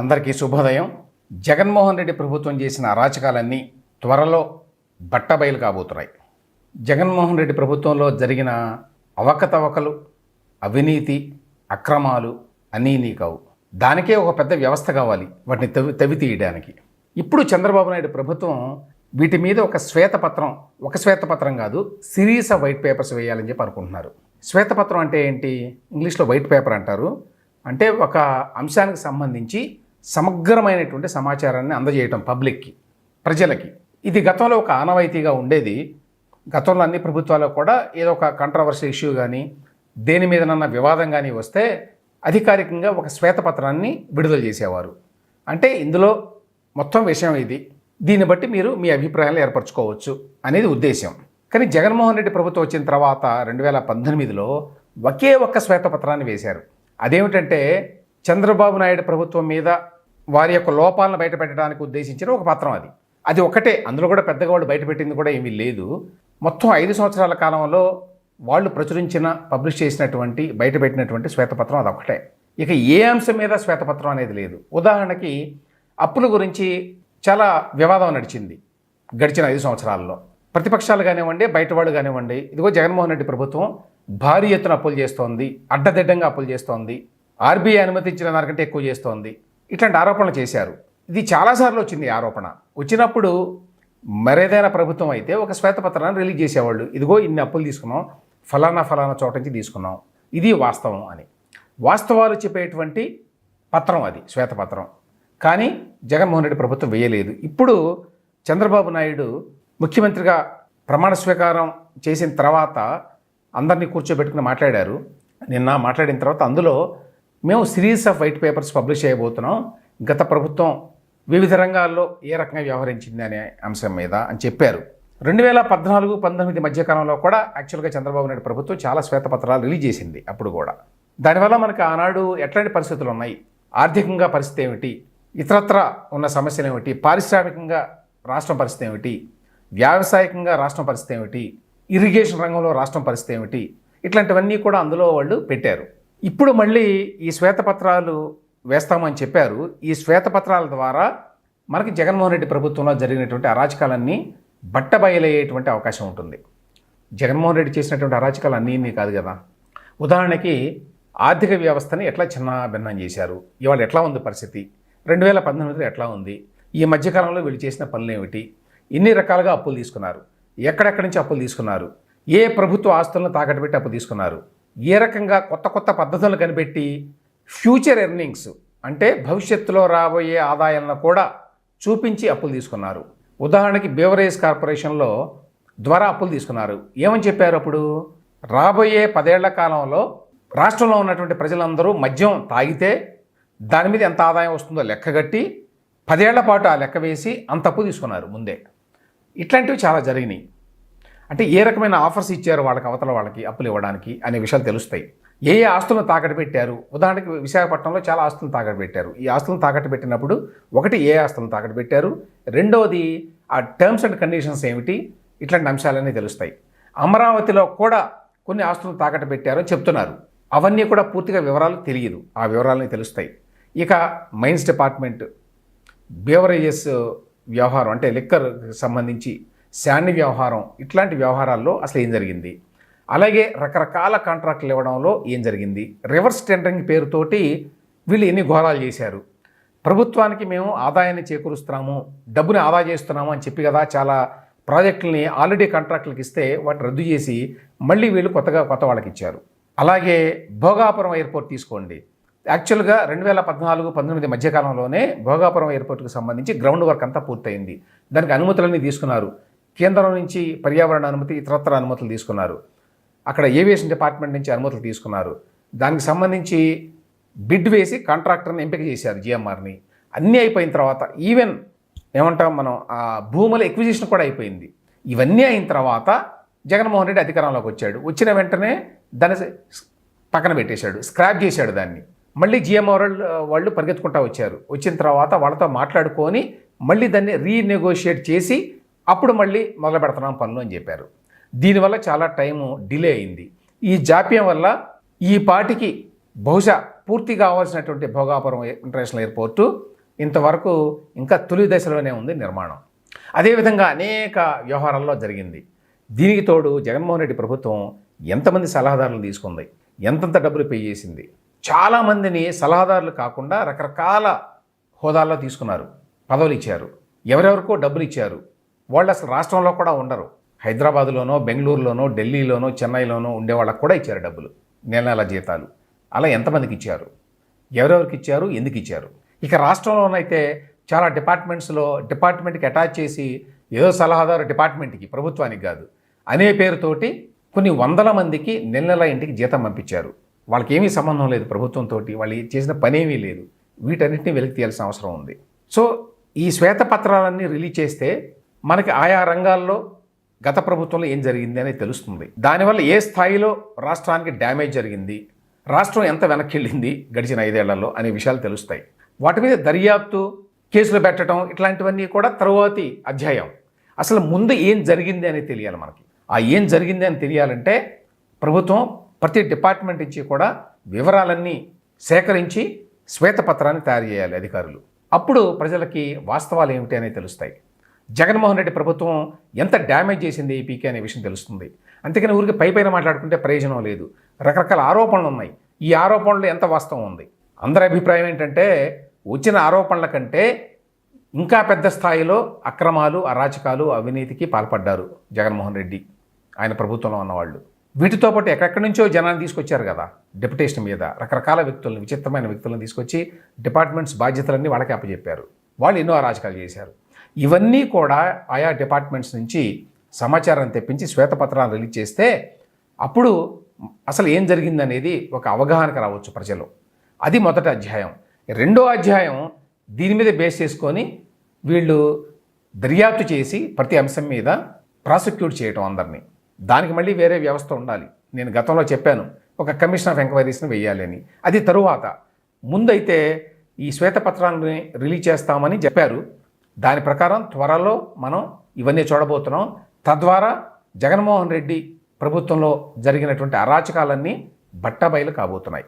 అందరికీ శుభోదయం. జగన్మోహన్ రెడ్డి ప్రభుత్వం చేసిన అరాచకాలన్నీ త్వరలో బట్టబయలు కాబోతున్నాయి. జగన్మోహన్ రెడ్డి ప్రభుత్వంలో జరిగిన అవకతవకలు అవినీతి అక్రమాలు అన్నీ నీ కావు దానికే ఒక పెద్ద వ్యవస్థ కావాలి వాటిని తవ్వి తవ్వి తీయడానికి. ఇప్పుడు చంద్రబాబు నాయుడు ప్రభుత్వం వీటి మీద ఒక శ్వేతపత్రం ఒక శ్వేతపత్రం కాదు సిరీస్ ఆఫ్ వైట్ పేపర్స్ వేయాలని చెప్పి అనుకుంటున్నారు. శ్వేతపత్రం అంటే ఏంటి? ఇంగ్లీష్లో వైట్ పేపర్ అంటారు. అంటే ఒక అంశానికి సంబంధించి సమగ్రమైనటువంటి సమాచారాన్ని అందజేయటం పబ్లిక్కి ప్రజలకి. ఇది గతంలో ఒక ఆనవాయితీగా ఉండేది. గతంలో అన్ని ప్రభుత్వాల్లో కూడా ఏదో ఒక కంట్రవర్సీ ఇష్యూ కానీ దేని మీదనన్నా వివాదం కానీ వస్తే అధికారికంగా ఒక శ్వేతపత్రాన్ని విడుదల చేసేవారు. అంటే ఇందులో మొత్తం విషయం ఇది. దీన్ని బట్టి మీరు మీ అభిప్రాయాలు ఏర్పరచుకోవచ్చు అనేది ఉద్దేశం కానీ జగన్మోహన్ రెడ్డి ప్రభుత్వం వచ్చిన తర్వాత రెండు వేల పద్దెనిమిదిలో ఒకే ఒక్క శ్వేతపత్రాన్ని వేశారు. అదేమిటంటే చంద్రబాబు నాయుడు ప్రభుత్వం మీద వారి యొక్క లోపాలను బయటపెట్టడానికి ఉద్దేశించిన ఒక పత్రం అది. అది ఒకటే అందులో కూడా పెద్దగా వాళ్ళు బయటపెట్టింది కూడా ఏమీ లేదు. మొత్తం ఐదు సంవత్సరాల కాలంలో వాళ్ళు ప్రచురించిన పబ్లిష్ చేసినటువంటి బయటపెట్టినటువంటి శ్వేతపత్రం అదొకటే ఇక ఏ అంశం మీద శ్వేతపత్రం అనేది లేదు. ఉదాహరణకి అప్పుల గురించి చాలా వివాదం నడిచింది గడిచిన ఐదు సంవత్సరాల్లో. ప్రతిపక్షాలు కానివ్వండి బయట వాళ్ళు కానివ్వండి ఇదిగో జగన్మోహన్ రెడ్డి ప్రభుత్వం భారీ ఎత్తున అప్పులు చేస్తోంది అడ్డదిడ్డంగా అప్పులు చేస్తోంది ఆర్బీఐ అనుమతించిన దానికంటే ఎక్కువ చేస్తోంది. ఇట్లాంటి ఆరోపణలు చేశారు. ఇది చాలాసార్లు వచ్చింది ఈ ఆరోపణ. వచ్చినప్పుడు మరేదైనా ప్రభుత్వం అయితే ఒక శ్వేతపత్రాన్ని రిలీజ్ చేసేవాళ్ళు. ఇదిగో ఇన్ని అప్పులు తీసుకున్నాం. ఫలానా ఫలానా చోట నుంచి తీసుకున్నాం. ఇది వాస్తవం అని. వాస్తవాలు చెప్పేటువంటి పత్రం అది శ్వేతపత్రం. కానీ జగన్మోహన్ రెడ్డి ప్రభుత్వం వేయలేదు. ఇప్పుడు చంద్రబాబు నాయుడు ముఖ్యమంత్రిగా ప్రమాణ స్వీకారం చేసిన తర్వాత అందరినీ కూర్చోబెట్టుకుని మాట్లాడారు. నిన్న మాట్లాడిన తర్వాత అందులో మేము series of white papers publish చేయబోతున్నాం. గత ప్రభుత్వం వివిధ రంగాల్లో ఏ రకంగా వ్యవహరించింది అనే అంశం మీద అని చెప్పారు. రెండు వేల పద్నాలుగు పంతొమ్మిది మధ్యకాలంలో కూడా యాక్చువల్గా చంద్రబాబు నాయుడు ప్రభుత్వం చాలా శ్వేతపత్రాలు రిలీజ్ చేసింది అప్పుడు కూడా. దానివల్ల మనకు ఆనాడు ఎట్లాంటి పరిస్థితులు ఉన్నాయి? ఆర్థికంగా పరిస్థితి ఏమిటి? ఇతరత్ర ఉన్న సమస్యలు ఏమిటి? పారిశ్రామికంగా రాష్ట్రం పరిస్థితి ఏమిటి? వ్యావసాయికంగా రాష్ట్రం పరిస్థితి ఏమిటి? ఇరిగేషన్ రంగంలో రాష్ట్రం పరిస్థితి ఏమిటి? ఇట్లాంటివన్నీ కూడా అందులో వాళ్ళు పెట్టారు. ఇప్పుడు మళ్ళీ ఈ శ్వేతపత్రాలు వేస్తామని చెప్పారు. ఈ శ్వేతపత్రాల ద్వారా మనకి జగన్మోహన్ రెడ్డి ప్రభుత్వంలో జరిగినటువంటి అరాచకాలన్నీ బట్టబయలయ్యేటువంటి అవకాశం ఉంటుంది. జగన్మోహన్ రెడ్డి చేసినటువంటి అరాచకాలు అన్నీ కాదు కదా? ఉదాహరణకి ఆర్థిక వ్యవస్థని ఎట్లా చిన్న భిన్నం చేశారు? ఇవాళ ఎట్లా ఉంది పరిస్థితి? రెండు వేల పంతొమ్మిదిలో ఎట్లా ఉంది? ఈ మధ్యకాలంలో వీళ్ళు చేసిన పనులు ఏమిటి? ఇన్ని రకాలుగా అప్పులు తీసుకున్నారు. ఎక్కడెక్కడి నుంచి అప్పులు తీసుకున్నారు? ఏ ప్రభుత్వ ఆస్తులను తాకట్టు పెట్టి అప్పు తీసుకున్నారు? ఏ రకంగా కొత్త కొత్త పద్ధతులను కనిపెట్టి ఫ్యూచర్ ఎర్నింగ్స్ అంటే భవిష్యత్తులో రాబోయే ఆదాయాలను కూడా చూపించి అప్పులు తీసుకున్నారు. ఉదాహరణకి బేవరేజ్ కార్పొరేషన్లో ద్వారా అప్పులు తీసుకున్నారు. ఏమని చెప్పారు అప్పుడు? రాబోయే పదేళ్ళ కాలంలో రాష్ట్రంలో ఉన్నటువంటి ప్రజలందరూ మద్యం తాగితే దాని మీద ఎంత ఆదాయం వస్తుందో లెక్కగట్టి పదేళ్ళ పాటు ఆ లెక్క వేసి అంత అప్పు తీసుకున్నారు ముందే. ఇట్లాంటివి చాలా జరిగినాయి. అంటే ఏ రకమైన ఆఫర్స్ ఇచ్చారు వాళ్ళకి అవతల వాళ్ళకి అప్పులు ఇవ్వడానికి అనే విషయాలు తెలుస్తాయి. ఏ ఏ ఆస్తులను తాకట్టు పెట్టారు? ఉదాహరణకి విశాఖపట్నంలో చాలా ఆస్తులను తాకట్టు పెట్టారు. ఈ ఆస్తులను తాకట్టు పెట్టినప్పుడు ఒకటి ఏ ఆస్తులను తాకట్టు పెట్టారు? రెండవది ఆ టర్మ్స్ అండ్ కండిషన్స్ ఏమిటి? ఇట్లాంటి అంశాలన్నీ తెలుస్తాయి. అమరావతిలో కూడా కొన్ని ఆస్తులను తాకట్టు పెట్టారు అని చెప్తున్నారు. అవన్నీ కూడా పూర్తిగా వివరాలు తెలియదు. ఆ వివరాలని తెలుస్తాయి. ఇక మైన్స్ డిపార్ట్మెంట్ బేవరేజెస్ వ్యవహారం అంటే లిక్కర్ సంబంధించి శాండ్ వ్యవహారం ఇట్లాంటి వ్యవహారాల్లో అసలు ఏం జరిగింది? అలాగే రకరకాల కాంట్రాక్టులు ఇవ్వడంలో ఏం జరిగింది? రివర్స్ టెండరింగ్ పేరుతోటి వీళ్ళు ఎన్ని ఘోరాలు చేశారు? ప్రభుత్వానికి మేము ఆదాయాన్ని చేకూరుస్తున్నాము డబ్బుని ఆదా చేస్తున్నాము అని చెప్పి కదా చాలా ప్రాజెక్టులని ఆల్రెడీ కాంట్రాక్టులకు ఇస్తే వాటిని రద్దు చేసి మళ్ళీ వీళ్ళు కొత్తగా కొత్త వాళ్ళకి ఇచ్చారు. అలాగే భోగాపురం ఎయిర్పోర్ట్ తీసుకోండి. యాక్చువల్గా రెండు వేల పద్నాలుగు పంతొమ్మిది మధ్యకాలంలోనే భోగాపురం ఎయిర్పోర్ట్కి సంబంధించి గ్రౌండ్ వర్క్ అంతా పూర్తయింది. దానికి అనుమతులన్నీ తీసుకున్నారు. కేంద్రం నుంచి పర్యావరణ అనుమతి ఇతరత్ర అనుమతులు తీసుకున్నారు. అక్కడ ఏవియేషన్ డిపార్ట్మెంట్ నుంచి అనుమతులు తీసుకున్నారు. దానికి సంబంధించి బిడ్ వేసి కాంట్రాక్టర్ని ఎంపిక చేశారు జిఎంఆర్ని. అన్నీ అయిపోయిన తర్వాత ఈవెన్ ఏమంటాం మనం ఆ భూముల ఎక్విజిషన్ కూడా అయిపోయింది. ఇవన్నీ అయిన తర్వాత జగన్మోహన్ రెడ్డి అధికారంలోకి వచ్చాడు. వచ్చిన వెంటనే దాన్ని పక్కన పెట్టేశాడు. స్క్రాప్ చేశాడు దాన్ని. మళ్ళీ జిఎంఆర్ వాళ్ళు పరిగెత్తుకుంటా వచ్చారు. వచ్చిన తర్వాత వాళ్ళతో మాట్లాడుకొని మళ్ళీ దాన్ని రీనెగోషియేట్ చేసి అప్పుడు మళ్ళీ మొదలు పెడుతున్నాం పనులు అని చెప్పారు. దీనివల్ల చాలా టైము డిలే అయింది. ఈ జాప్యం వల్ల ఈ పాటికి బహుశా పూర్తి కావాల్సినటువంటి భోగాపురం ఇంటర్నేషనల్ ఎయిర్పోర్టు ఇంతవరకు ఇంకా తొలి దశలోనే ఉంది నిర్మాణం. అదేవిధంగా అనేక వ్యవహారాల్లో జరిగింది. దీనికి తోడు జగన్మోహన్ రెడ్డి ప్రభుత్వం ఎంతమంది సలహాదారులు తీసుకుంది ఎంతంత డబ్బులు పే చేసింది. చాలామందిని సలహాదారులు కాకుండా రకరకాల హోదాల్లో తీసుకున్నారు పదవులు ఇచ్చారు. ఎవరెవరికో డబ్బులు ఇచ్చారు. వాళ్ళు అసలు రాష్ట్రంలో కూడా ఉండరు. హైదరాబాద్లోనో బెంగళూరులోనో ఢిల్లీలోనో చెన్నైలోనో ఉండే వాళ్ళకు కూడా ఇచ్చారు డబ్బులు. నెల నెల జీతాలు. అలా ఎంతమందికి ఇచ్చారు? ఎవరెవరికి ఇచ్చారు? ఎందుకు ఇచ్చారు? ఇక రాష్ట్రంలోనైతే చాలా డిపార్ట్మెంట్స్లో డిపార్ట్మెంట్కి అటాచ్ చేసి ఏదో సలహాదారు డిపార్ట్మెంట్కి ప్రభుత్వానికి కాదు. అనే పేరుతోటి కొన్ని వందల మందికి నెల నెల ఇంటికి జీతం పంపించారు. వాళ్ళకి ఏమీ సంబంధం లేదు ప్రభుత్వంతో వాళ్ళు చేసిన పనేమీ లేదు. వీటన్నిటిని వెలికి తీయాల్సిన అవసరం ఉంది. సో ఈ శ్వేతపత్రాలన్నీ రిలీజ్ చేస్తే మనకి ఆయా రంగాల్లో గత ప్రభుత్వంలో ఏం జరిగింది అనేది తెలుస్తుంది. దానివల్ల ఏ స్థాయిలో రాష్ట్రానికి డ్యామేజ్ జరిగింది రాష్ట్రం ఎంత వెనక్కి వెళ్ళింది గడిచిన ఐదేళ్ళలో అనే విషయాలు తెలుస్తాయి. వాటి మీద దర్యాప్తు కేసులు పెట్టడం ఇట్లాంటివన్నీ కూడా తరువాతి అధ్యాయం. అసలు ముందు ఏం జరిగింది అనేది తెలియాలి మనకి. ఆ ఏం జరిగింది అని తెలియాలంటే ప్రభుత్వం ప్రతి డిపార్ట్మెంట్ నుంచి కూడా వివరాలన్నీ సేకరించి శ్వేతపత్రాన్ని తయారు చేయాలి అధికారులు. అప్పుడు ప్రజలకి వాస్తవాలు ఏమిటి అనేది తెలుస్తాయి. జగన్మోహన్ రెడ్డి ప్రభుత్వం ఎంత డ్యామేజ్ చేసింది ఏపీకి అనే విషయం తెలుస్తుంది. అంతేకాని ఊరికి పై పైన మాట్లాడుకుంటే ప్రయోజనం లేదు. రకరకాల ఆరోపణలు ఉన్నాయి. ఈ ఆరోపణలు ఎంత వాస్తవం ఉంది? అందరి అభిప్రాయం ఏంటంటే వచ్చిన ఆరోపణల కంటే ఇంకా పెద్ద స్థాయిలో అక్రమాలు అరాచకాలు అవినీతికి పాల్పడ్డారు జగన్మోహన్ రెడ్డి. ఆయన ప్రభుత్వంలో ఉన్నవాళ్ళు. వీటితో పాటు ఎక్కడెక్కడి నుంచో జనాన్ని తీసుకొచ్చారు కదా డెప్యుటేషన్ మీద రకరకాల వ్యక్తులను విచిత్రమైన వ్యక్తులను తీసుకొచ్చి డిపార్ట్మెంట్స్ బాధ్యతలన్నీ వాళ్ళకి అప్పచెప్పారు వాళ్ళు ఎన్నో అరాచకాలు చేశారు. ఇవన్నీ కూడా ఆయా డిపార్ట్మెంట్స్ నుంచి సమాచారం తెప్పించి శ్వేతపత్రాలు రిలీజ్ చేస్తే అప్పుడు అసలు ఏం జరిగిందనేది ఒక అవగాహనకు రావచ్చు ప్రజలు. అది మొదటి అధ్యాయం. రెండో అధ్యాయం దీని మీద బేస్ చేసుకొని వీళ్ళు దర్యాప్తు చేసి ప్రతి అంశం మీద ప్రాసిక్యూట్ చేయటం అందరినీ. దానికి మళ్ళీ వేరే వ్యవస్థ ఉండాలి. నేను గతంలో చెప్పాను ఒక కమిషన్ ఆఫ్ ఎంక్వైరీస్ని వేయాలి అని. అది తరువాత. ముందైతే ఈ శ్వేతపత్రాన్ని రిలీజ్ చేస్తామని చెప్పారు. దాని ప్రకారం త్వరలో మనం ఇవన్నీ చూడబోతున్నాం. తద్వారా జగన్మోహన్ రెడ్డి ప్రభుత్వంలో జరిగినటువంటి అరాచకాలన్నీ బట్టబయలు కాబోతున్నాయి.